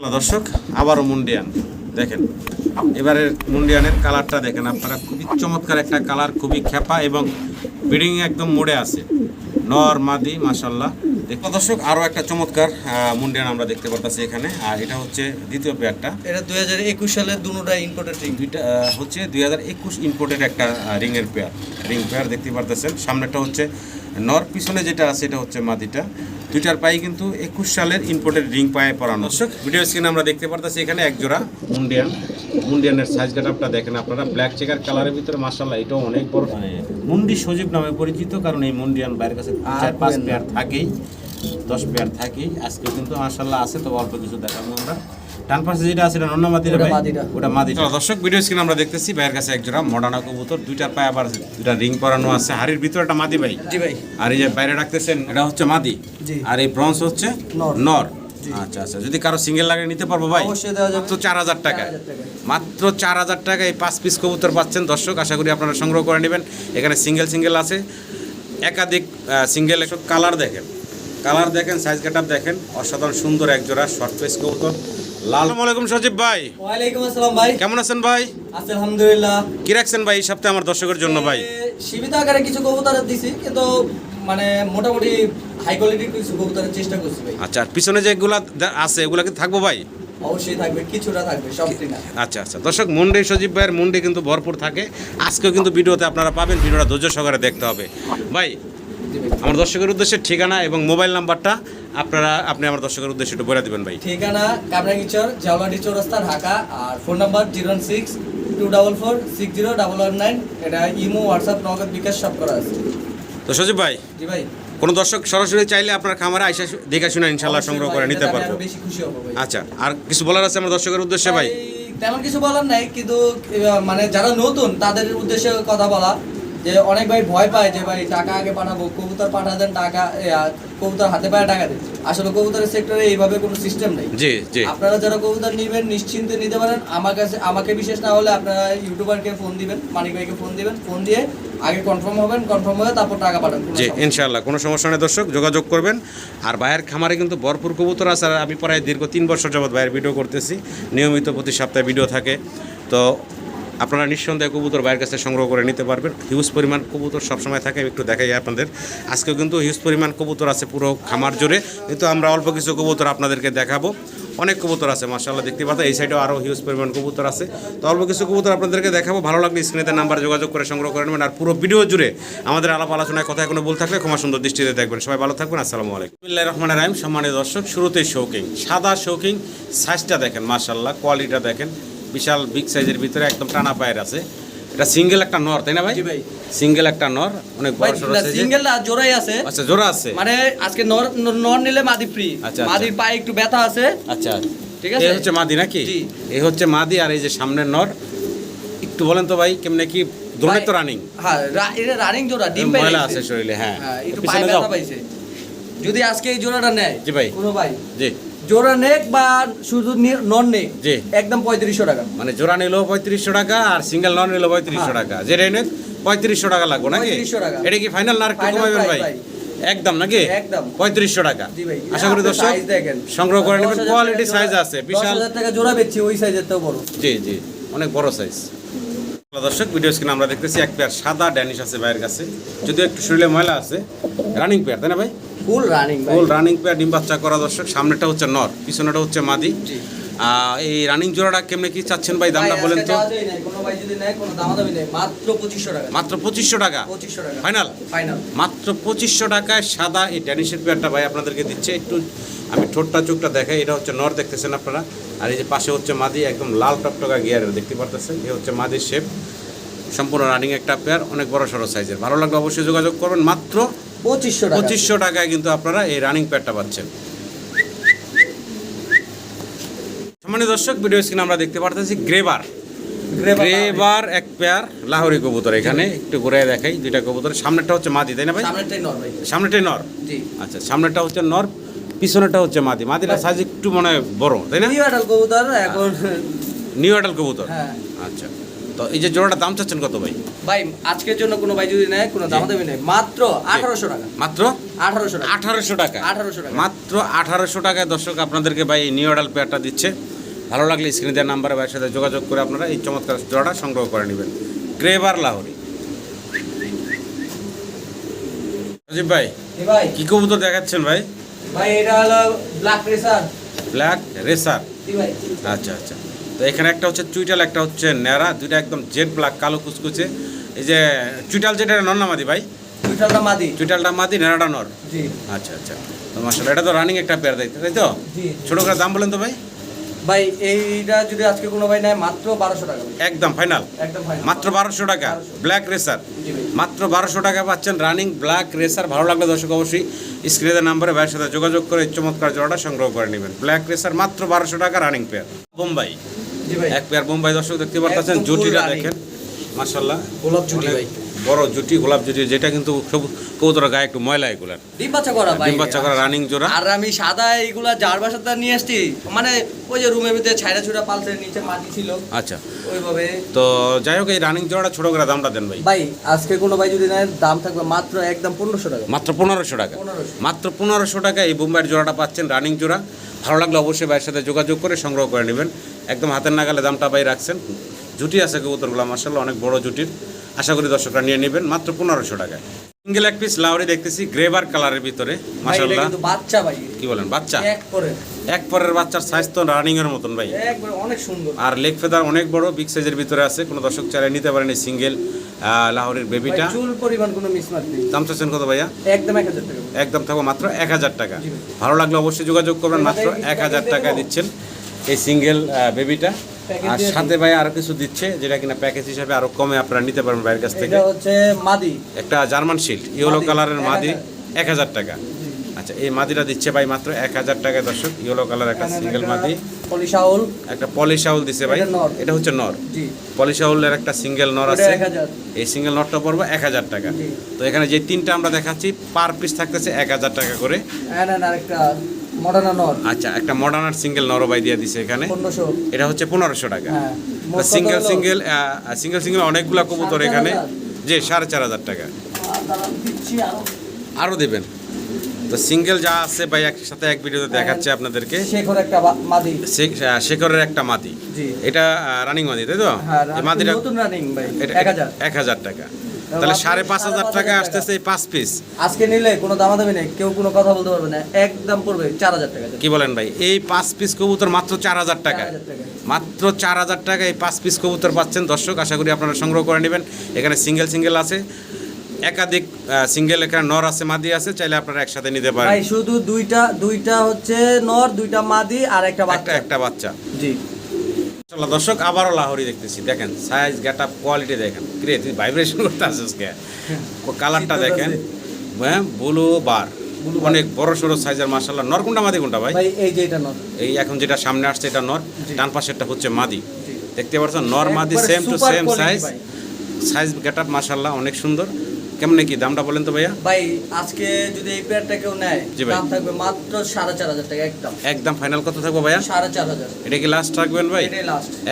দর্শক আবারও মুন্ডিয়ান। দেখেন এবারের মুন্ডিয়ানের কালারটা দেখেন আপনারা খুবই চমৎকার একটা কালার খুবই খেপা এবং বিডিং একদম মোড়ে আছে। নর মাদি মাসাল্লাহ দেখো দর্শক আরও একটা চমৎকার মুন্ডিয়ান আমরা দেখতে পারতেছি এখানে। আর এটা হচ্ছে দ্বিতীয় পেয়ারটা। এটা দুই হাজার একুশ সালে দুটা ইম্পোর্টেড রিং দুইটা হচ্ছে দুই হাজার একুশ ইম্পোর্টের একটা রিংয়ের পেয়ার। রিং পেয়ার দেখতে পারতেছেন। সামনেটা হচ্ছে নর পিছনে যেটা আছে এটা হচ্ছে মাদিটা। দুইটার পায়ে কিন্তু একুশ সালের ইম্পোর্টেড রিং পায়ে পরানো। ভিডিও স্ক্রিনে আমরা দেখতে পারতেছি এখানে এক জোড়া মুন্ডিয়ান। মুন্ডিয়ানের সাইজ কাটাপটা দেখেন আপনারা ব্ল্যাক চেকার কালারের ভিতরে মাসাল্লাহ এটাও অনেক বড়। মানে মুন্ডি সজীব নামে পরিচিত কারণ এই মুন্ডিয়ান বাইরের কাছে চার পাঁচ পেয়ার থাকেই। দশ পেয়ার থাকি। আজকে কিন্তু মাসাল্লাহ আছে তো অল্প কিছু দেখাবো আমরা। ডান পাশে যেটা আছে এটা নন্না মাদিরা ভাই? ওটা মাদি দর্শক ভিডিও স্ক্রিন আমরা দেখতেছি ভাইয়ের কাছে এক জোড়া মডার্না কবুতর দুইটার পায়ে আবার দুইটা রিং পরানো আছে। হাড়ির ভিতরে একটা মাদি ভাই। জি ভাই। আর এই যে বাইরে রাখতেছেন এটা হচ্ছে মাদি আর এই ব্রঞ্জ হচ্ছে নর। নর। আচ্ছা আচ্ছা যদি কারও সিঙ্গেল লাগে নিতে পারব ভাই মাত্র চার হাজার টাকা 4,000 টাকায়। মাত্র চার হাজার টাকায় এই পাঁচ পিস কবুতর পাচ্ছেন দর্শক আশা করি আপনারা সংগ্রহ করে নেবেন। এখানে সিঙ্গেল সিঙ্গেল আছে। একাধিক সিঙ্গেল একটু কালার দেখেন। কালার দেখেন সাইজ কাটাপ দেখেন। অসাধারণ সুন্দর এক জোড়া শর্ট পিস কবুতর। লাল আসসালামু আলাইকুম সজীব ভাই। ওয়ালাইকুম আসসালাম ভাই। কেমন আছেন ভাই? আছি আলহামদুলিল্লাহ। কি রাখছেন ভাই এই সপ্তাহে আমার দর্শকের জন্য ভাই? এ, সীমিত আকারে কিছু কবুতর দিছি কিন্তু মানে মোটামুটি হাই কোয়ালিটির কিছু কবুতরের চেষ্টা করছি ভাই। আচ্ছা আর পিছনে যেগুলা দে- আছে এগুলা কি থাকব ভাই? অবশ্যই থাকবে কিছুটা থাকবে সবটি না। আচ্ছা আচ্ছা। দর্শক মুন্ডে সজীব ভাইয়ের মুন্ডে কিন্তু ভরপুর থাকে। আজকেও কিন্তু ভিডিওতে আপনারা পাবেন ভিডিওটা ধৈর্য সহকারে দেখতে হবে। ভাই আমার দর্শকের উদ্দেশ্যে ঠিকানা এবং মোবাইল নাম্বারটা আপনারা আপনি আমার দর্শকের উদ্দেশ্যে একটু বলে দিবেন ভাই। ঠিকানা কামরাঙ্গিচর জাওলাডি চৌরাস্তা ঢাকা আর phone number zero six two double four six zero double one nine এটা ইমো হোয়াটসঅ্যাপ নগদ বিকাশ সব করা আছে। তো সজীব ভাই জি ভাই। কোনো দর্শক সরাসরি চাইলে আপনার খামারে আইসা দেখে শুনে ইনশাল্লাহ সংগ্রহ করে নিতে পারব। বেশি খুশি হব ভাই। আচ্ছা আর কিছু বলার আছে আমার দর্শকের উদ্দেশ্যে ভাই, তেমন কিছু বলার নাই কিন্তু মানে যারা নতুন তাদের উদ্দেশ্যে কথা বলা। যে অনেক ভাই ভয় পায় যে ভাই টাকা আগে পাঠাবো কবুতর পাঠা দেন টাকা কবুতর হাতে পায়ে টাকা দেন আসলে কবুতরের সেক্টরে এইভাবে কোনো সিস্টেম নেই। জি জি। আপনারা যারা কবুতর নেবেন নিশ্চিন্তে নিতে পারেন। আমার কাছে আমাকে বিশেষ না হলে আপনারা ইউটিউবারকে ফোন দিবেন মানিক ভাইকে ফোন দিবেন। ফোন দিয়ে আগে কনফার্ম হবেন কনফার্ম হয়ে তারপর টাকা পাঠান জি। ইনশাল্লাহ কোনো সমস্যা নেই দর্শক যোগাযোগ করবেন। আর ভাইয়ের খামারে কিন্তু ভরপুর কবুতর আছে আর আমি প্রায় দীর্ঘ তিন বছর যাবৎ ভাইয়ের ভিডিও করতেছি। নিয়মিত প্রতি সপ্তাহে ভিডিও থাকে। তো আপনারা নিঃসন্দেহে কবুতর বাইরের কাছে সংগ্রহ করে নিতে পারবেন। হিউজ পরিমাণ কবুতর সবসময় থাকে একটু দেখাই আপনাদের। আজকেও কিন্তু হিউজ পরিমাণ কবুতর আছে পুরো খামার জুড়ে। কিন্তু আমরা অল্প কিছু কবুতর আপনাদেরকে দেখাবো, অনেক কবুতর আছে মার্শাল্লাহ দেখতে পাচ্ছেন, এই সাইডেও আরও হিউজ পরিমাণ কবুতর আছে। তো অল্প কিছু কবুতর আপনাদেরকে দেখাবো, ভালো লাগলে স্ক্রিনেতে নাম্বার যোগাযোগ করে সংগ্রহ করে নেবেন। আর পুরো ভিডিও জুড়ে আমাদের আলাপ আলোচনায় কথা কোনো ভুল থাকলে ক্ষমা সুন্দর দৃষ্টিতে দেখবেন। সবাই ভালো থাকবেন, আসসালামু আলাইকুম। রহমান রাহিম, সম্মানিত দর্শক, শুরুতেই শৌকিং সাদা শৌকিং সাইজটা দেখেন মার্শাল্লাহ কোয়ালিটিটা দেখেন। বিশাল বিগ সাইজের ভিতরে একদম টানা পায়ের আছে। এটা সিঙ্গেল একটা নর তাই না ভাই? ভাই। সিঙ্গেল একটা নর অনেক বড় সড়ো সাইজের সিঙ্গেল না জোড়াই আছে। আচ্ছা জোড়া আছে? মানে আজকে নর নর নিলে মাদি ফ্রি আচ্ছা, মাদির পায়ে একটু ব্যথা আছে। আচ্ছা। ঠিক আছে? এই হচ্ছে মাদি নাকি? জি। এই হচ্ছে মাদি আর এই যে সামনের নর। একটু বলেন তো ভাই কেমনে কি দোনে তো রানিং হ্যাঁ রা- এটা রানিং জোড়া ডিম ময়লা আছে শরীরে হ্যাঁ। হ্যাঁ একটু পায়ে ব্যথা পাইছে। যদি আজকে এই জোড়াটা নেয় জি ভাই। কোনো ভাই? জি। জোড়া নেক বা শুধু নন নেক? জি। একদম পঁয়ত্রিশশো টাকা। মানে জোড়া নিলো পঁয়ত্রিশশো টাকা আর সিঙ্গেল নন নিলো পঁয়ত্রিশশো। টাকা। যেটা এনে পঁয়ত্রিশশো টাকা লাগবে নাকি? এটা কি ফাইনাল না আর কমাবেন ভাই। একদম নাকি? একদম। পঁয়ত্রিশশো টাকা। আশা করি দর্শক সংগ্রহ করে নেবেন। 10,000 কোয়ালিটি সাইজ আছে বিশাল। 10,000 টাকা জোড়া বেচছি ওই সাইজের তো বড়। জি জি অনেক বড় সাইজ দর্শক ভিডিও স্ক্রিনে আমরা দেখতেছি এক পেয়ার সাদা ড্যানিশ আছে ভাইয়ের কাছে। যদিও একটু শরীরে ময়লা আছে। রানিং পেয়ার তাই না ভাই? Full running full running pair ডিম বাচ্চা করা দর্শক। সামনেটা হচ্ছে নর পিছনেটা হচ্ছে মাদি। এই রানিং জোড়াটা কেমনে কি চাচ্ছেন ভাই? দামটা বলেন তো। দেওয়া যায় নাই, কোনো ভাই যদি নেয়, কোনো দামাদামি নেই। মাত্র 2500 টাকা। মাত্র পঁচিশশো টাকা? ফাইনাল মাত্র পঁচিশশো টাকায় সাদা এই ড্যানিশের পেয়ারটা ভাই আপনাদেরকে দিচ্ছে। একটু আমি ঠোঁটটা চোখটা দেখাই। এটা হচ্ছে নর দেখতেছেন আপনারা। আর এই যে পাশে হচ্ছে মাদি একদম লাল টকটকা গিয়ারের দেখতে পারতেছেন? এ হচ্ছে মাদির শেপ সম্পূর্ণ রানিং একটা পেয়ার অনেক বড় সড়ো সাইজের ভালো লাগলে অবশ্যই যোগাযোগ করবেন। মাত্র 2500 টাকা। পঁচিশশো টাকায় কিন্তু আপনারা এই রানিং পেয়ারটা পাচ্ছেন। সম্মানিত দর্শক ভিডিও স্ক্রিনে আমরা দেখতে পারতেছি গ্রেবার গ্রেবার এক পেয়ার লাহোরি কবুতর এখানে। একটু ঘুরে দেখাই দুইটা কবুতর। সামনেরটা হচ্ছে মাদি তাই না ভাই? সামনেরটাই নর সামনেটাই নর? আচ্ছা সামনেটা হচ্ছে নর পিছনেটা হচ্ছে মাদি। মাদিটা সাইজ একটু মনে হয় বড় তাই না? New adult কবুতর এখন নিউ অ্যাডাল কবুতর। হ্যাঁ। আচ্ছা। তো এই যে জোড়াটা দাম চাচ্ছেন কত ভাই? ভাই আজকের জন্য কোনো ভাই যদি নেয় কোনো দাম দামাদামি নেই। মাত্র 1800 টাকা। মাত্র? আঠারোশো টাকা। আঠারোশো টাকা। আঠারোশো টাকা। মাত্র আঠারোশো টাকায় দর্শক আপনাদেরকে ভাই নিউ অডাল পেয়ারটা দিচ্ছে। ভালো লাগলে স্ক্রিনে দেওয়ার নাম্বারে ভাইয়ের সাথে যোগাযোগ করে আপনারা এই চমৎকার জোড়াটা সংগ্রহ করে নেবেন। গ্রেবার লাহোরি। রাজীব ভাই ভাই। কি কবুতর দেখাচ্ছেন ভাই? ভাই এটা হলো ব্ল্যাক রেসার ব্ল্যাক রেসার আচ্ছা আচ্ছা। তো এখানে একটা হচ্ছে চুইটাল একটা হচ্ছে ন্যাড়া দুইটা একদম জেড ব্ল্যাক কালো কুচকুচে। এই যে চুইটাল যেটা নর না মাদি ভাই? দুইটাটা মাদি। চুইটালটা মাদি ন্যাড়াটা নর? জি। আচ্ছা আচ্ছা। তো মাসাল্লাহ এটা তো রানিং একটা পেয়ার দেখতে তাই তো? জি। ছোটো করে দাম বলেন তো ভাই। ভাই এইটা যদি আজকে কোনো ভাই নেয় মাত্র বারোশো টাকা। একদম ফাইনাল একদম মাত্র বারোশো টাকা। ব্ল্যাক রেসার মাত্র বারোশো টাকা পাচ্ছেন রানিং ব্ল্যাক রেসার ভালো লাগলে দর্শক অবশ্যই স্ক্রিনের নাম্বারে ভাইয়ের সাথে যোগাযোগ করে চমৎকার জোড়াটা সংগ্রহ করে নেবেন। ব্ল্যাক রেসার মাত্র বারোশো টাকা রানিং পেয়ার বোম্বাই। এক পেয়ার বোম্বাই দর্শক দেখতে full জুটিটা দেখেন মার্শাল্লাহ গোলাপ জুটি ভাই। বড় জুটি গোলাপ জুটি যেটা কিন্তু সব কৌতরা গায়ে একটু ময়লা এগুলার ডিম বাচ্চা করা ভাই। ডিম বাচ্চা করা রানিং জোড়া। আর আমি সাদা এইগুলা যার বাসাতে নিয়ে আসছি মানে ওই যে রুমের ভিতরে ছাইড়া ছুড়া পালসের নিচে মাটি ছিল। আচ্ছা। ওইভাবে। তো যাই হোক এই রানিং জোড়াটা ছোট করে দামটা দেন ভাই। ভাই আজকে কোনো ভাই যদি নেয় দাম থাকবে মাত্র একদম পনেরোশো টাকা। মাত্র পনেরোশো টাকা। মাত্র পনেরোশো টাকা এই বোম্বাইয়ের জোড়াটা পাচ্ছেন রানিং জোড়া। ভালো লাগলে অবশ্যই ভাইয়ের সাথে যোগাযোগ করে সংগ্রহ করে নেবেন। একদম হাতের নাগালে দামটা ভাই রাখছেন। জুটি আছে কবুতরগুলো মার্শাল্লাহ অনেক বড় জুটির। আশা করি দর্শকরা নিয়ে নেবেন, মাত্র পনেরোশো টাকায়। সিঙ্গেল এক পিস লাউরি দেখতেছি গ্রেবার কালারের ভিতরে মার্শাল্লাহ কিন্তু বাচ্চা ভাই। কি বলেন বাচ্চা? এক করে এক পরের বাচ্চার সাইজ তো রানিং এর মতন ভাই। একবার অনেক সুন্দর। আর লেগ ফেদার অনেক বড় বিগ সাইজের ভিতরে আছে কোনো দর্শক চাইলে নিতে পারেন এই সিঙ্গেল লাহোরের বেবিটা চুল পরিমাণ কোনো মিসমার্ক নেই। দাম চাচ্ছেন কত ভাইয়া? একদম এক হাজার টাকা। একদম থাকব মাত্র এক হাজার টাকা। ভালো লাগলে অবশ্যই যোগাযোগ করবেন মাত্র এক হাজার টাকায় দিচ্ছেন এই সিঙ্গেল বেবিটা আর সাথে ভাই আরও কিছু দিচ্ছে যেটা কিনা প্যাকেজ হিসাবে আরও কমে আপনারা নিতে পারবেন ভাইয়ের কাছ থেকে। হচ্ছে মাদি। একটা জার্মান শিল্ড ইয়েলো কালারের মাদি এক হাজার টাকা। আচ্ছা এই মাদিটা দিচ্ছে ভাই মাত্র এক হাজার টাকায় দর্শক ইয়েলো কালার একটা সিঙ্গেল মাদি। পলিশাউল একটা পলিশাউল দিছে ভাই। এটা হচ্ছে নর। পলিশাউলের একটা সিঙ্গেল নর আছে। এই সিঙ্গেল নরটা পড়বে এক হাজার টাকা। তো এখানে যে তিনটা আমরা দেখাচ্ছি পার পিস থাকতেছে এক হাজার টাকা করে। মডার্ন নর আচ্ছা একটা মডার্ন আর সিঙ্গেল নরবাই দিয়ে দিছে এখানে। এটা হচ্ছে পনেরোশো টাকা। হ্যাঁ সিঙ্গেল সিঙ্গেল সিঙ্গেল সিঙ্গেল অনেকগুলা কবুতর এখানে। যে সাড়ে চার হাজার টাকা। আরও দেবেন। তো সিঙ্গেল যা আছে ভাই একসাথে এক ভিডিওতে দেখাচ্ছে আপনাদেরকে। একটা মাদি। শেখরের একটা মাদি। এটা রানিং মাদি তাই তো? হ্যাঁ মাদিটা নতুন রানিং ভাই টাকা। তাহলে সাড়ে পাঁচ হাজার টাকা আসতেছে এই পাঁচ পিস আজকে নিলে কোনো দামাদামি নেই কেউ কোনো কথা বলতে পারবে না একদম পড়বে চার হাজার টাকা। কি বলেন ভাই? এই পাঁচ পিস কবুতর মাত্র চার হাজার টাকা মাত্র চার হাজার টাকা এই পাঁচ পিস কবুতর পাচ্ছেন। দর্শক আশা করি আপনারা সংগ্রহ করে নেবেন। এখানে সিঙ্গেল সিঙ্গেল আছে। একাধিক সিঙ্গেল এখানে নর আছে মাদি আছে। চাইলে আপনারা একসাথে নিতে পারেন। শুধু দুইটা দুইটা হচ্ছে নর দুইটা মাদি আর একটা একটা বাচ্চা। একটা বাচ্চা। জি। দর্শক আবারও লাহোরি দেখতেছি। দেখেন সাইজ গেট আপ কোয়ালিটি দেখেন। কিরে তুই ভাইব্রেশন করতে আসিস কে কালারটা দেখেন। হ্যাঁ ব্লু বার অনেক বড় সড়ো সাইজের মাসাল্লাহ নর কোনটা মাদি কোনটা ভাই? এই যে এটা নর। এই এখন যেটা সামনে আসছে এটা নর। ডান পাশেরটা হচ্ছে মাদি। দেখতে পাচ্ছেন নর মাদি same to same size size getup মাসাল্লাহ অনেক সুন্দর। কেমনে কি দামটা বলেন তো ভাইয়া? ভাই আজকে যদি এই পেয়ারটা কেউ নেয় দাম থাকবে মাত্র সাড়ে চার হাজার টাকা একদম। একদম ফাইনাল কত থাকব ভাইয়া? সাড়ে চার হাজার। এটা কি লাস্ট রাখবেন ভাই?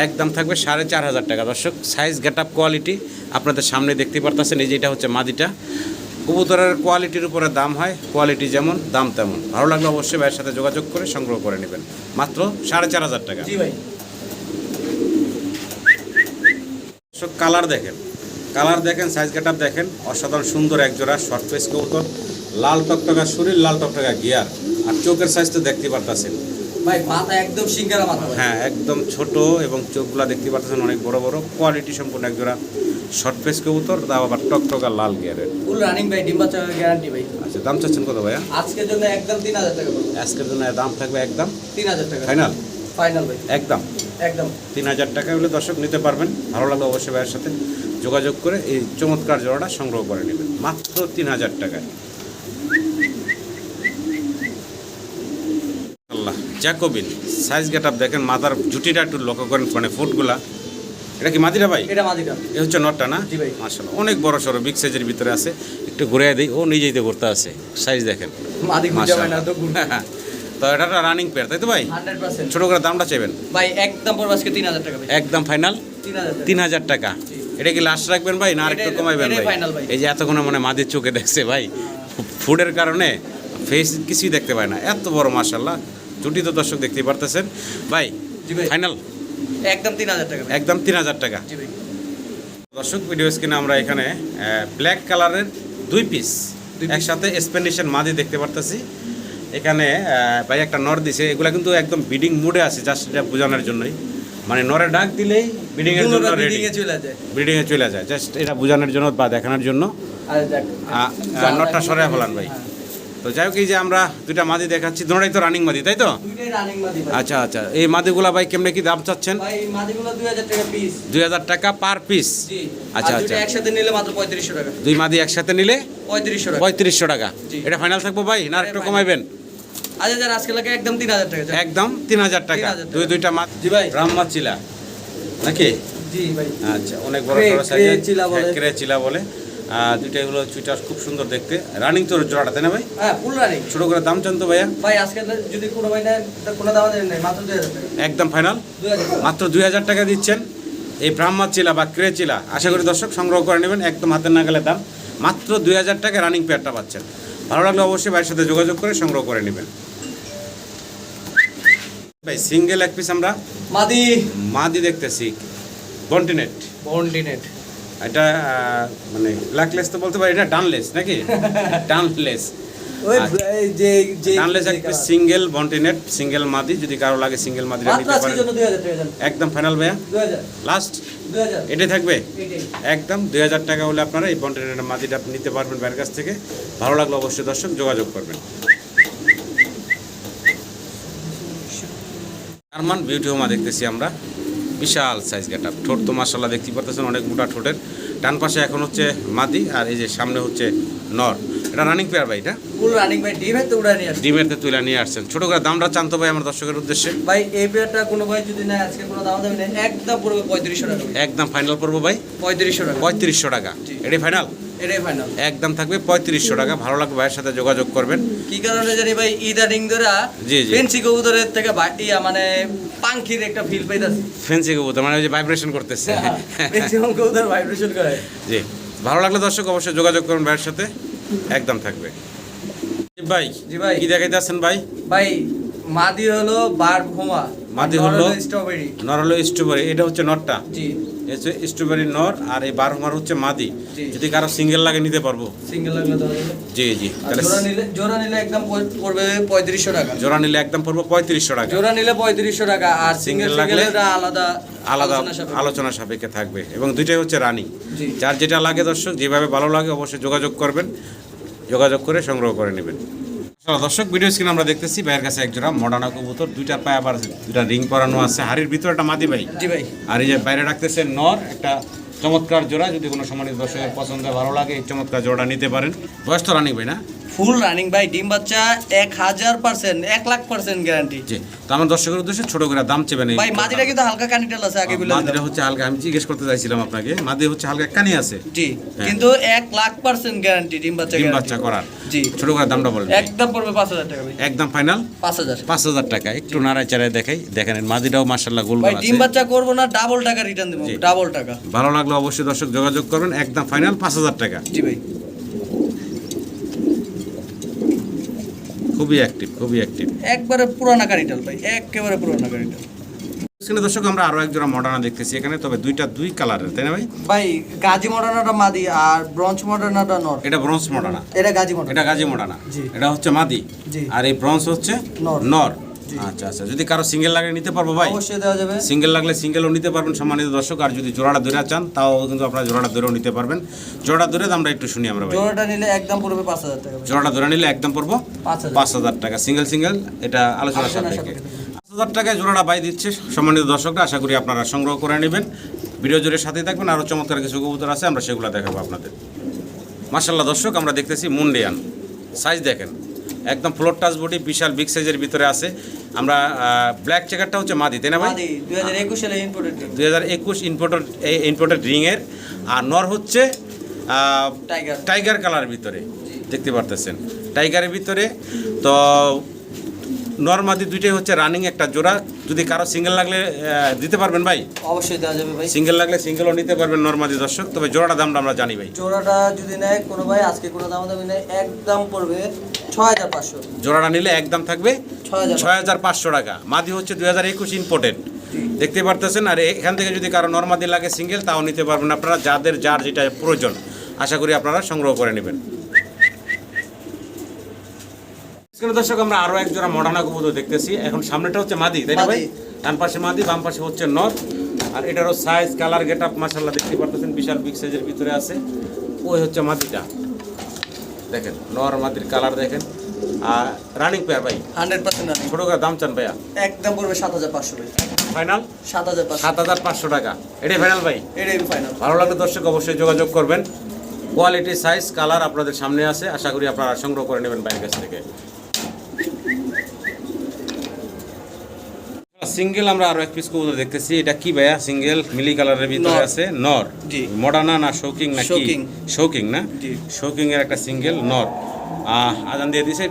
একদম থাকবে সাড়ে চার হাজার টাকা। দর্শক সাইজ গেট আপ কোয়ালিটি আপনাদের সামনে দেখতে পারতেছেন এই যেটা হচ্ছে মাদিটা। কবুতরের কোয়ালিটির উপরে দাম হয় কোয়ালিটি যেমন দাম তেমন। ভালো লাগলে অবশ্যই ভাইয়ের সাথে যোগাযোগ করে সংগ্রহ করে নেবেন। মাত্র সাড়ে চার হাজার টাকা। জি ভাই। কালার দেখেন। কালার দেখেন সাইজ গেট দেখেন। অসাধারণ সুন্দর এক জোড়া শর্ট ফেস কবুতর। লাল টকটকা শরীর লাল টকটকা গিয়ার আর চোখের সাইজ তো দেখতে পারতেছেন। ভাই মাথা একদম সিঙ্গারা মাথা হ্যাঁ একদম ছোট এবং চোখগুলা দেখতে পাচ্ছেন অনেক বড় বড়। কোয়ালিটি সম্পূর্ণ এক জোড়া শর্ট ফেস কবুতর তাও আবার টকটকা লাল গিয়ারের ফুল রানিং ভাই গ্যারান্টি ভাই। আচ্ছা দাম চাচ্ছেন কত ভাইয়া? আজকের জন্য একদম তিন হাজার টাকা আজকের জন্য দাম থাকবে একদম তিন হাজার টাকা। ফাইনাল? ফাইনাল ভাই। একদম? একদম। তিন হাজার টাকা হলে দর্শক নিতে পারবেন। ভালো লাগল অবশ্যই ভাইয়ের সাথে যোগাযোগ করে এই চমৎকার জোড়াটা সংগ্রহ করে নেবেন। মাত্র তিন হাজার টাকায়। আল্লাহ জ্যাকোবিন সাইজ গেট আপ দেখেন মাথার জুটিটা একটু লক্ষ্য করেন মানে ফুটগুলা। এটা কি মাদিরা ভাই? এটা মাদিটা এ হচ্ছে নটটা না? জি ভাই। আসলে অনেক বড় সড়ো বিগ সাইজের ভিতরে আছে। একটু ঘুরে দিই ও নিজেই তো করতে আছে সাইজ দেখেন। মাদি খুঁজে না তো এটা রানিং পেয়ার তাই তো ভাই? পার্সেন্ট। ছোট করে দামটা চাইবেন? ভাই একদম পড়বে আজকে তিন হাজার টাকা ভাই। একদম ফাইনাল তিন হাজার টাকা। এটা কি লাস্ট রাখবেন ভাই না আর একটু এটাই- কমাইবেন ভাই? এই যে এতক্ষণ মানে মাদের চোখে দেখছে ভাই। ফুডের কারণে ফেস কিছুই দেখতে পায় না। এত বড় মাশাল্লাহ জুটি তো দর্শক দেখতেই পারতেছেন। ভাই ফাইনাল একদম তিন হাজার টাকা একদম তিন হাজার টাকা। দর্শক ভিডিও স্ক্রিনে আমরা এখানে ব্ল্যাক কালারের দুই পিস একসাথে স্পেন্ডিশন মাদি দেখতে পারতেছি। এখানে ভাই একটা নর দিছে। এগুলা কিন্তু একদম বিডিং মুডে আছে জাস্ট এটা বোঝানোর জন্যই। মানে নরে ডাক দিলেই এর জন্য চলে যায়। ব্রিডিং এ চলে যায়। জাস্ট এটা বোঝানোর জন্য বা দেখানোর জন্য। নটটা ফেলান ভাই। হ্যাঁ। তো যাই হোক এই যে আমরা দুইটা মাদি দেখাচ্ছি দুটাই তো রানিং মাদি তাই তো? আচ্ছা আচ্ছা। এই মাদিগুলা ভাই কেমনে কি দাম চাচ্ছেন? দুই হাজার টাকা পার পিস আচ্ছা, আচ্ছা। একসাথে নিলে মাত্র পঁয়ত্রিশশো টাকা। দুই মাদি একসাথে নিলে পঁয়ত্রিশশো টাকা। পঁয়ত্রিশশো টাকা। এটা ফাইনাল থাকব ভাই না একটু। কমাইবেন? আচ্ছা আজকে লাগে একদম তিন হাজার টাকা একদম তিন হাজার টাকা। 3,000 টাকা। দুই দুইটা মাছ জি ভাই। ব্রাহ্মা চিলা। নাকি? আচ্ছা অনেক বড় বড় ক্রে সাইজের চিলা বলে। হ্যাঁ, ক্রে চিলা বলে। আর দুইটা এগুলো চুইটা খুব সুন্দর দেখতে। রানিং তোর জোড়াটা তাই না ভাই? হ্যাঁ ফুল রানিং ছোট করে দাম চান তো ভাইয়া? ভাই আজকে যদি কোনো ভাই তা কোনো দাম দেন নাই মাত্র দুই হাজার একদম ফাইনাল মাত্র দুই হাজার টাকা দিচ্ছেন। এই ব্রাহ্মা চিলা বা ক্রে চিলা আশা করি দর্শক সংগ্রহ করে নেবেন একদম হাতের নাগালে দাম। মাত্র দুই হাজার টাকা রানিং পেয়ারটা পাচ্ছেন। ভালো লাগলে অবশ্যই ভাইয়ের সাথে যোগাযোগ করে সংগ্রহ করে নেবেন। ভাই সিঙ্গেল এক পিস আমরা মাদি। মাদি দেখতেছি কন্টিনেন্ট বন্ডিনেট এটা মানে ব্ল্যাকলেস তো বলতে পারি এটা ডানলেস নাকি? ডানলেস। সিঙ্গেল বন্টিনেট সিঙ্গেল মাদি যদি কারও লাগে সিঙ্গেল মাদি নিতে পারেন। একদম ফাইনাল ভাইয়া। লাস্ট এটাই থাকবে? একদম দুই হাজার টাকা হলে আপনারা এই বন্টিনেটের মাদিটা আপনি নিতে পারবেন বাইরের কাছ থেকে। ভালো লাগলে অবশ্যই দর্শক যোগাযোগ করবেন। আরমান বিউটি হোমা দেখতেছি আমরা। বিশাল সাইজ গেটা ঠোঁট তো মাসাল্লাহ দেখতে পারতেছেন অনেক মোটা ঠোঁটের। ডান পাশে এখন হচ্ছে মাদি আর এই যে সামনে হচ্ছে নর। এটা রানিং পেয়ার ভাই এটা? ফুল রানিং ভাই ডিম তো উড়া নিয়ে আসছে। ডিমের তুলে নিয়ে আসছেন। ছোট করে দামটা জানতো ভাই আমার দর্শকের উদ্দেশ্যে। ভাই এই পেয়ারটা কোনো ভাই যদি নেয় আজকে কোনো দাম দেবে না একদম পড়বে পঁয়ত্রিশশো টাকা। একদম ফাইনাল পড়ব ভাই? পঁয়ত্রিশশো টাকা। পঁয়ত্রিশশো টাকা। জি। এটাই ফাইনাল এটাই ফাইনাল একদম থাকবে পঁয়ত্রিশশো টাকা। ভালো লাগবে ভাইয়ের সাথে যোগাযোগ করবেন। কি কারণে জানি ভাই ইদানিং ধরা জি, জি। ফেন্সি কবুতরের থেকে ইয়া মানে পাঙ্খির একটা ফিল পাইতাছি। ফেন্সি কবুতর মানে ওই যে ভাইব্রেশন করতেছে। ম্যাক্সিমাম কবুতর ভাইব্রেশন করে। জি ভালো লাগলে দর্শক অবশ্যই যোগাযোগ করুন ভাইয়ের সাথে। একদম থাকবে। জি ভাই জি ভাই। কি দেখাইতে আছেন ভাই? ভাই মাদি হলো বার ভোমা মাদি হলো? স্ট্রবেরি নর হলো স্ট্রবেরি এটা হচ্ছে নরটা জি। হচ্ছে স্ট্রবেরি নর আর এই বারোমার হচ্ছে মাদি। যদি কারও সিঙ্গেল লাগে নিতে পারব। সিঙ্গেল লাগলে জি জি। তাহলে জোড়া নিলে একদম পড়বে পঁয়ত্রিশশো টাকা। জোড়া নিলে একদম পড়ব পঁয়ত্রিশশো টাকা। জোড়া নিলে পঁয়ত্রিশশো টাকা আর সিঙ্গেল লাগলে আলাদা আলাদা আলোচনা সাপেক্ষে। থাকবে। এবং দুইটাই হচ্ছে রানি। যার যেটা লাগে দর্শক যেভাবে ভালো লাগে অবশ্যই যোগাযোগ করবেন। যোগাযোগ করে সংগ্রহ করে নেবেন। দর্শক ভিডিও স্ক্রিন আমরা দেখতেছি ভাইয়ের কাছে এক জোড়া মডানা কবুতর দুইটা পায়ে আবার দুইটা রিং পরানো আছে। হাড়ির ভিতরে একটা মাদি ভাই। জি ভাই। আর এই যে বাইরে রাখতেছে নর একটা চমৎকার জোড়া যদি কোনো সম্মানিত দর্শকের পছন্দ ভালো লাগে এই চমৎকার জোড়া নিতে পারেন। বয়স তো রানিং ভাই না? ফুল রানিং ভাই ডিম বাচ্চা এক হাজার পার্সেন্ট এক লাখ পার্সেন্ট গ্যারান্টি জি তো আমার দর্শকের উদ্দেশ্যে ছোট করে দাম চেবেন এই ভাই মাদিটা কিন্তু হালকা কানিটাল আছে আগে বলে মাদিটা হচ্ছে হালকা আমি জিজ্ঞেস করতে চাইছিলাম আপনাকে মাদি হচ্ছে হালকা কানি আছে। জি হ্যাঁ। কিন্তু এক লাখ পার্সেন্ট গ্যারান্টি ডিম বাচ্চা ডিম বাচ্চা করার। জি। ছোট করে দামটা বলেন। একদম পড়বে পাঁচ হাজার টাকা একদম ফাইনাল পাঁচ হাজার। পাঁচ হাজার টাকা একটু নাড়ায় চাড়ায় দেখাই দেখেন মাদিটাও মার্শাল্লাহ গোল ভাই ডিম বাচ্চা করব না ডাবল টাকা রিটার্ন দেবো ডাবল টাকা। ভালো লাগল অবশ্যই দর্শক যোগাযোগ করবেন একদম ফাইনাল পাঁচ হাজার টাকা। জি ভাই। খুবই অ্যাক্টিভ খুবই অ্যাক্টিভ একবারে পুরানা গাড়িটাল ভাই একেবারে পুরানা গাড়িটাল। এখানে দর্শক আমরা আরও এক জোড়া মডার্না দেখতেছি এখানে তবে দুইটা দুই কালারের তাই না ভাই? ভাই গাজী মডার্নাটা মাদি আর ব্রঞ্জ মডার্নাটা নর। এটা ব্রঞ্জ মডার্না এটা গাজী মডার্না এটা গাজী মডার্না এটা হচ্ছে মাদি। আর এই ব্রঞ্জ হচ্ছে নর। নর। আচ্ছা আচ্ছা। যদি কারও সিঙ্গেল লাগে নিতে পারব ভাই? অবশ্যই দেওয়া যাবে। সিঙ্গেল লাগলে সিঙ্গেলও নিতে পারবেন সম্মানিত দর্শক। আর যদি জোড়াটা ধরে চান তাও কিন্তু আপনারা জোড়াটা ধরেও নিতে পারবেন। জোড়াটা ধরে আমরা একটু শুনি আমরা ভাই। জোড়াটা নিলে একদম পড়বে পাঁচ হাজার টাকা জোড়াটা ধরে নিলে একদম পড়ব পাঁচ হাজার। টাকা। সিঙ্গেল সিঙ্গেল এটা আলোচনা আলোচনা সাপেক্ষে। পাঁচ হাজার টাকায় জোড়াটা বাই দিচ্ছে সম্মানিত দর্শকরা আশা করি আপনারা সংগ্রহ করে নেবেন। ভিডিও জুড়ে সাথেই থাকবেন। আরও চমৎকার কিছু কবুতর আছে আমরা সেগুলো দেখাবো আপনাদের। মার্শাল্লাহ দর্শক আমরা দেখতেছি মুন্ডিয়ান। সাইজ দেখেন একদম ফ্লোর টাচ বডি বিশাল বিগ সাইজের ভিতরে আছে। আমরা ব্ল্যাক চেকারটা হচ্ছে মাদি তাই না ভাই? দুই হাজার একুশ ইম্পোর্টেড ইম্পোর্টেড রিংয়ের আর নর হচ্ছে টাইগার টাইগার কালার ভিতরে দেখতে পারতেছেন। টাইগারের ভিতরে তো নর্মাদি দুইটাই হচ্ছে রানিং একটা জোড়া। যদি কারও সিঙ্গেল লাগলে দিতে পারবেন ভাই? অবশ্যই দেওয়া যাবে ভাই। সিঙ্গেল লাগলে সিঙ্গেলও নিতে পারবেন নর্মাদি দর্শক। তবে জোড়াটা দামটা আমরা জানি ভাই। জোড়াটা যদি নেয় কোনো ভাই আজকে কোনো দাম দামি নেয় একদম পড়বে ছয় হাজার পাঁচশো। জোড়াটা নিলে একদম থাকবে ছয় হাজার পাঁচশো। টাকা। মাদি হচ্ছে দুই হাজার একুশ ইম্পোর্টেড দেখতে পারতেছেন? আর এখান থেকে যদি কারও নর্মাদি লাগে সিঙ্গেল তাও নিতে পারবেন আপনারা যাদের যার যেটা প্রয়োজন। আশা করি আপনারা সংগ্রহ করে নেবেন স্ক্রিনে দর্শক আমরা আরও এক জোড়া মডার্না কবুতর দেখতেছি। এখন সামনেটা হচ্ছে মাদি তাই না ভাই? ডান পাশে মাদি বাম পাশে হচ্ছে নর আর এটারও সাইজ কালার গেট আপ মাসাল্লাহ দেখতে পারতেছেন বিশাল বিগ সাইজের ভিতরে আছে। ওই হচ্ছে মাদিটা। দেখেন নর মাদির কালার দেখেন। আর রানিং পেয়ার ভাই? হান্ড্রেড পার্সেন্ট রানিং ছোট দাম চান ভাইয়া? একদম পড়বে সাত হাজার পাঁচশো ফাইনাল সাত হাজার সাত হাজার পাঁচশো টাকা। এটাই ফাইনাল ভাই? এটাই ফাইনাল ভালো লাগলে দর্শক অবশ্যই যোগাযোগ করবেন। কোয়ালিটি সাইজ কালার আপনাদের সামনে আছে। আশা করি আপনারা সংগ্রহ করে নেবেন বাইরের কাছ থেকে। সিঙ্গেল আমরা আরও এক পিস কবুতর দেখতেছি। এটা কি ভাইয়া? সিঙ্গেল মিলি কালারের ভিতরে। আছে? নর। জি। মডার্না না শোকিং না কি শৌকিং। না? জি। শোকিং এর একটা সিঙ্গেল নর। আজান দিয়ে দিছে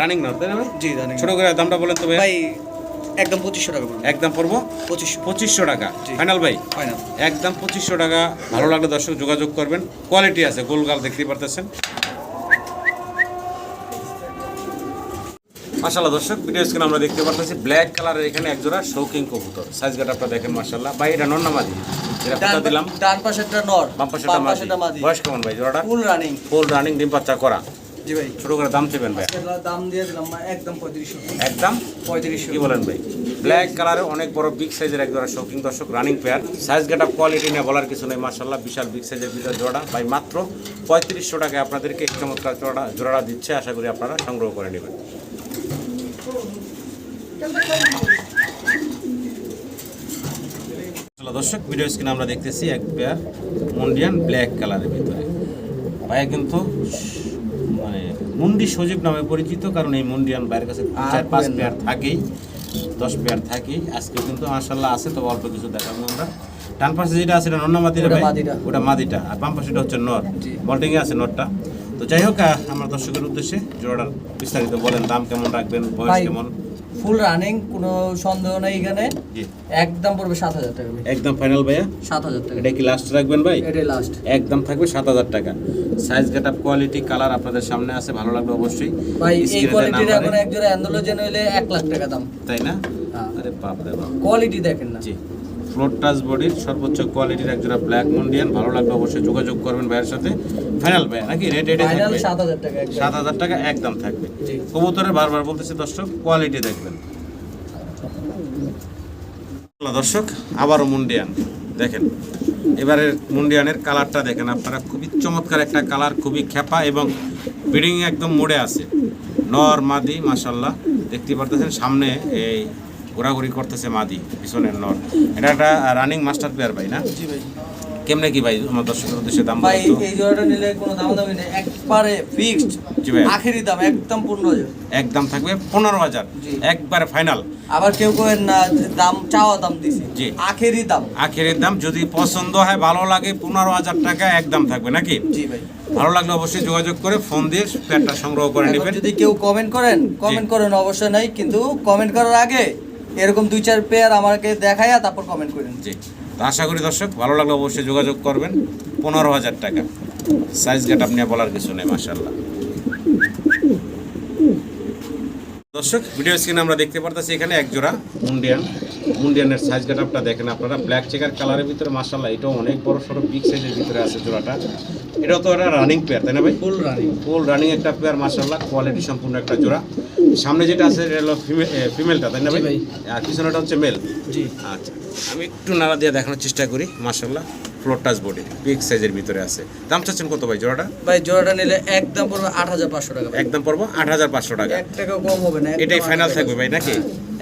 রানিং নর তাই না? জি রানিং ছোট করে দামটা বলেন তো ভাই একদম পঁচিশশো টাকা একদম পড়ব? পঁচিশশো। পঁচিশশো টাকা। ফাইনাল ভাই? ফাইনাল একদম পঁচিশশো টাকা। ভালো লাগলে দর্শক যোগাযোগ করবেন। কোয়ালিটি আছে গোলগাল দেখতে পারতেছেন। মাশাল্লাহ দর্শক ভিডিও স্ক্রিন আমরা দেখতে পারতেছি ব্ল্যাক কালারের এখানে একজোড়া শৌকিং কবুতর। সাইজ গাটা আপনারা দেখেন মাশাল্লাহ ভাই এটা নন্না মাদি? যেটা কথা দিলাম? ডান পাশেরটা নর। বাম পাশেটা মাদি। বয়স কেমন ভাই জোড়াটা? ফুল রানিং ফুল রানিং ডিম বাচ্চা করা। জি ভাই। ছোট করে দাম চেবেন ভাই। দাম দিয়ে দিলাম একদম পঁয়ত্রিশশো। একদম? পঁয়ত্রিশশো। কি বলেন ভাই? ব্ল্যাক কালারে অনেক বড় বিগ সাইজের এক জোড়া শৌকিং দর্শক running pair size get quality নিয়ে বলার কিছু নেই মার্শাল্লাহ বিশাল বিগ সাইজের ভিতরে জোড়া। ভাই মাত্র পঁয়ত্রিশশো টাকায় আপনাদেরকে চমৎকার জোড়া জোড়াটা দিচ্ছে। আশা করি আপনারা সংগ্রহ করে নেবেন। দর্শক ভিডিও স্ক্রিনে আমরা দেখতেছি এক পেয়ার মুন্ডিয়ান ব্ল্যাক কালারের ভিতরে। ভাইয়া কিন্তু মানে মুন্ডি সজীব নামে পরিচিত কারণ এই মুন্ডিয়ান বাইরের কাছে চার পাঁচ। পেয়ার থাকেই দশ পেয়ার থাকেই। আজকে কিন্তু মার্শাল্লাহ আছে তবে অল্প কিছু দেখাবো আমরা। ডান পাশে যেটা আছে এটা নন্না মাদিটা ওটা ভাই? মাদিটা। ওটা মাদিটা। আর বাম পাশেটা হচ্ছে নর। জি। বল্টিংয়ে আছে নরটা। তো যাই হোক আমার দর্শকের উদ্দেশ্যে জোড়াটার বিস্তারিত বলেন দাম কেমন রাখবেন বয়স কেমন? ফুল রানিং কোনো সন্দেহ নাই এখানে। একদম পড়বে সাত হাজার টাকা একদম ফাইনাল ভাইয়া? সাত হাজার টাকা। এটা কি লাস্ট রাখবেন ভাই? এটাই লাস্ট একদম থাকবে সাত হাজার টাকা। Size get up quality colour আপনাদের সামনে আছে ভালো লাগবে অবশ্যই। ভাই এই কোয়ালিটির এখন একজোড়া অ্যান্ডোলোজেন হইলে এক লাখ টাকা দাম। তাই না? হ্যাঁ। আরে বাপ রে বাপ। কোয়ালিটি দেখেন না। জি। ফ্লোর টাচ বডির সর্বোচ্চ কোয়ালিটির একজোড়া ব্ল্যাক মন্ডিয়ান ভালো লাগবে অবশ্যই যোগাযোগ করবেন ভাইয়ের সাথে। ফাইনাল ভাই নাকি রেট এটা থাকবে? সাত হাজার টাকা একদম। সাত হাজার টাকা একদম থাকবে। জি। কবুতরে বারবার বলতেছি দর্শক কোয়ালিটি দেখবেন। দর্শক আবারও মুন্ডিয়ান দেখেন এবারের মুন্ডিয়ানের কালারটা দেখেন আপনারা খুবই চমৎকার একটা কালার খুবই খেপা এবং বিডিং একদম মোড়ে আছে। নর মাদি মাসাল্লাহ দেখতে পারতেছেন সামনে এই ঘোরাঘুরি করতেছে মাদি পিছনের নর। এটা একটা রানিং মাস্টার প্লেয়ার ভাই না? জি ভাই। কেমনে কি ভাই আমার দর্শকের উদ্দেশ্যে দাম ভাই এই জোড়াটা নিলে কোনো দাম দামি নেই। একবারে ফিক্সড জি ভাই। আখেরি দাম একদম পূর্ণ হাজার। একদম থাকবে পনেরো হাজার। জি। একবারে ফাইনাল আবার কেউ কেউ না দাম চাওয়া দাম দিছি। জি। আখেরি দাম। আখেরের দাম যদি পছন্দ হয় ভালো লাগে পনেরো হাজার টাকা একদম থাকবে নাকি? জি ভাই। ভালো লাগলে অবশ্যই যোগাযোগ করে ফোন দিয়ে প্যাডটা সংগ্রহ করে নেবেন। যদি কেউ কমেন্ট করেন কমেন্ট করেন অবশ্যই নাই কিন্তু কমেন্ট করার আগে এরকম দুই চার পেয়ার আমাকে দেখাইয়া তারপর কমেন্ট করেন। জি। তো আশা করি দর্শক ভালো লাগলে অবশ্যই যোগাযোগ করবেন। পনেরো হাজার টাকা। সাইজ গেট আপনি বলার কিছু নেই মাসাল্লাহ দর্শক ভিডিও স্ক্রিনে আমরা দেখতে পারতেছি এখানে এক জোড়া মুন্ডিয়ান। মুন্ডিয়ানের সাইজ গেট আপটা দেখেন আপনারা। ব্ল্যাক চেকার কালারের ভিতরে মাসাল্লাহ এটাও অনেক বড় সড়ো বিগ সাইজের ভিতরে আছে জোড়াটা। এটাও তো একটা রানিং পেয়ার তাই না ভাই? ফুল রানিং ফুল রানিং একটা পেয়ার মাসাল্লাহ কোয়ালিটি সম্পূর্ণ একটা জোড়া। সামনে যেটা আছে এটা হলো ফিমেলটা তাই না ভাই। আর পিছনেটা হচ্ছে মেল জি। আচ্ছা। আমি একটু নাড়া দিয়ে দেখানোর চেষ্টা করি মাসাল্লাহ ফ্লোর টাচ বডির বিগ সাইজের ভিতরে আছে। দাম চাচ্ছেন কত ভাই জোড়াটা? ভাই জোড়াটা নিলে একদম পড়বে আট হাজার পাঁচশো টাকা একদম পড়ব আট হাজার পাঁচশো টাকা। এক টাকা কম হবে না এটাই ফাইনাল থাকবে ভাই নাকি?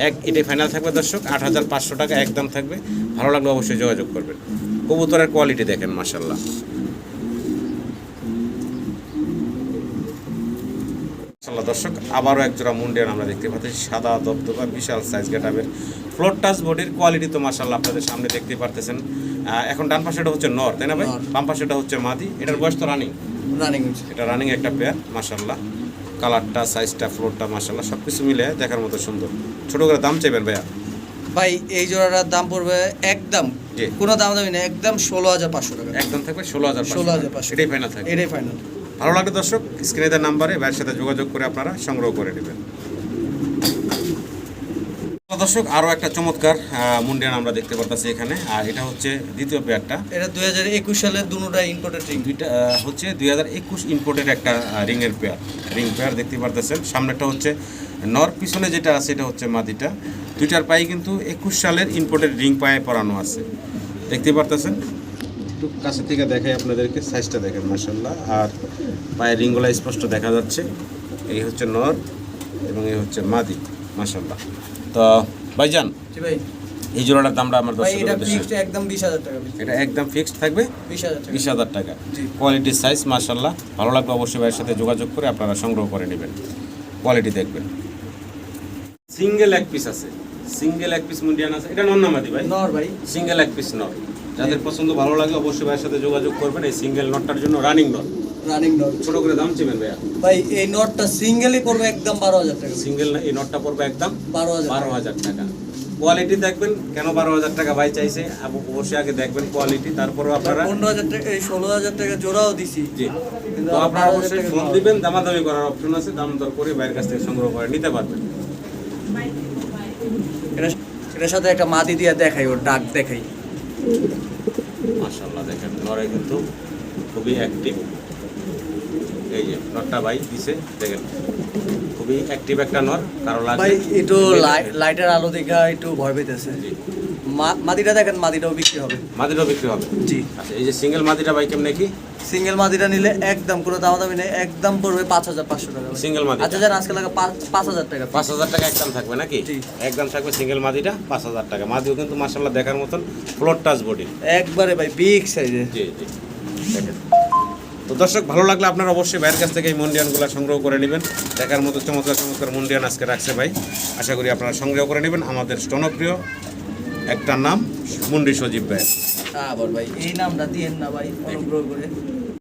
এক এটাই ফাইনাল থাকবে দর্শক আট হাজার পাঁচশো টাকা একদম থাকবে। ভালো লাগলে অবশ্যই যোগাযোগ করবেন। কবুতরের কোয়ালিটি দেখেন মাসাল্লাহ মাশাআল্লাহ দর্শক আবারও এক জোড়া মুন্ডিয়ান আমরা দেখতে পাচ্ছি। সাদা দবদবা বিশাল সাইজ গেটাবের ফ্লোর টাচ বডির কোয়ালিটি তো মাশাআল্লাহ আপনাদের সামনে দেখতে পারতেছেন। এখন ডান পাশেটা হচ্ছে নর তাই না ভাই। বাম পাশেটা হচ্ছে মাদি। এটার বয়স তো রানিং রানিং এটা রানিং একটা পেয়ার মার্শাল্লাহ কালারটা সাইজটা ফ্লোরটা মার্শাল্লাহ সব কিছু মিলে দেখার মতো সুন্দর। ছোটো করে দাম চাইবেন ভাইয়া? ভাই এই জোড়াটার দাম পড়বে একদম কোনো দাম দামি না একদম ষোলো হাজার পাঁচশো টাকা। একদম থাকবে ষোলো হাজার 16,500 এটাই ফাইনাল থাকবে। এটাই ফাইনাল ভালো লাগলে দর্শক স্ক্রিনে দেওয়ার নাম্বারে ভাইয়ের সাথে যোগাযোগ করে আপনারা সংগ্রহ করে নেবেন। দর্শক আরও একটা চমৎকার মুন্ডিয়ান আমরা দেখতে পারতেছি এখানে আর এটা হচ্ছে দ্বিতীয় পেয়ারটা এটা দুই হাজার একুশ সালের দুটা ইম্পোর্টেড রিং দুইটা হচ্ছে দুই হাজার একুশ ইম্পোর্টের একটা রিংয়ের পেয়ার রিং পেয়ার দেখতে পারতেছেন। সামনেটা হচ্ছে নর পিছনে যেটা আছে এটা হচ্ছে মাদিটা দুইটার পায়ে কিন্তু একুশ সালের ইম্পোর্টেড রিং পায়ে পরানো আছে। দেখতে পারতেছেন? একটু কাছে থেকে দেখাই আপনাদেরকে সাইজটা দেখেন মাসাল্লাহ আর পায়ের রিংগুলো স্পষ্ট দেখা যাচ্ছে। এই হচ্ছে নর এবং এই হচ্ছে মাদি মাসাল্লাহ তো ভাইজান ভাই। এই জোড়াটার দামটা আমার একদম বিশ হাজার টাকা এটা একদম ফিক্সড থাকবে? বিশ হাজার টাকা। কোয়ালিটির সাইজ মার্শাল্লাহ ভালো লাগবে অবশ্যই ভাইয়ের সাথে যোগাযোগ করে আপনারা সংগ্রহ করে নেবেন। কোয়ালিটি দেখবেন। সিঙ্গেল এক পিস আছে। সিঙ্গেল এক পিস মুন্ডিয়ান আছে। এটা নন নামাদি ভাই? নর ভাই। সিঙ্গেল এক পিস নট যাদের পছন্দ ভালো লাগে অবশ্যই ভাইয়ের সাথে যোগাযোগ করবেন। এই সিঙ্গেল নটটার জন্য রানিং নট রানিং নট ছোট করে দাম চিবেন ভাইয়া? ভাই এই নটটা সিঙ্গেলই পড়বে একদম বারো হাজার টাকা। সিঙ্গেল এই নটটা পড়বে একদম বারো হাজার বারো হাজার টাকা। কোয়ালিটি দেখবেন কেন বারো হাজার টাকা ভাই চাইছে? অবশ্যই আগে দেখবেন কোয়ালিটি তারপরেও আপনারা পনেরো হাজার টাকা এই ষোলো হাজার টাকা জোড়াও দিছি। জি। কিন্তু আপনারা অবশ্যই ফোন দিবেন দামাদামি করার অপশন আছে দাম দর করে বাইরের কাছ থেকে সংগ্রহ করে নিতে পারবেন। এটা এটার সাথে একটা মাটি দিয়ে দেখাই ওর ডাক দেখাই। মাশাআল্লাহ দেখেন নরে কিন্তু খুবই অ্যাক্টিভ এই যে নরটা ভাই দিছে দেখেন খুবই অ্যাক্টিভ একটা নর কারও লাগে একটু লাইটের আলো দেখা একটু ভয় পেতেছে জি। মাদিটা দেখেন মাদিটাও বিক্রি হবে। মাদিটাও বিক্রি হবে? জি। আচ্ছা এই যে সিঙ্গেল মাদিটা ভাই কেমনে কি? সিঙ্গেল মাদিটা নিলে একদম কোনো দাম দামি নেই একদম পড়বে পাঁচ হাজার পাঁচশো টাকা সিঙ্গেল মাদি আচ্ছা যান আজকে লাগা পাঁচ- হাজার টাকা। পাঁচ হাজার টাকা একদম থাকবে নাকি? একদম থাকবে সিঙ্গেল মাদিটা পাঁচ হাজার টাকা। মাদিও কিন্তু মাশাআল্লাহ দেখার মতন ফ্লোর টাচ বডি একবারে ভাই বিগ সাইজে জি জি। দেখেন। তো দর্শক ভালো লাগলে আপনারা অবশ্যই বাইরের কাছ থেকে এই মন্ডিয়ানগুলো সংগ্রহ করে নেবেন। দেখার মতো চমৎকার চমৎকার মন্ডিয়ান আজকে রাখছে ভাই। আশা করি আপনারা সংগ্রহ করে নেবেন। আমাদের জনপ্রিয় একটা নাম মুন্ডি সজীব ভাই। ভাই এই নামটা দিয়েন না ভাই অনুগ্রহ করে।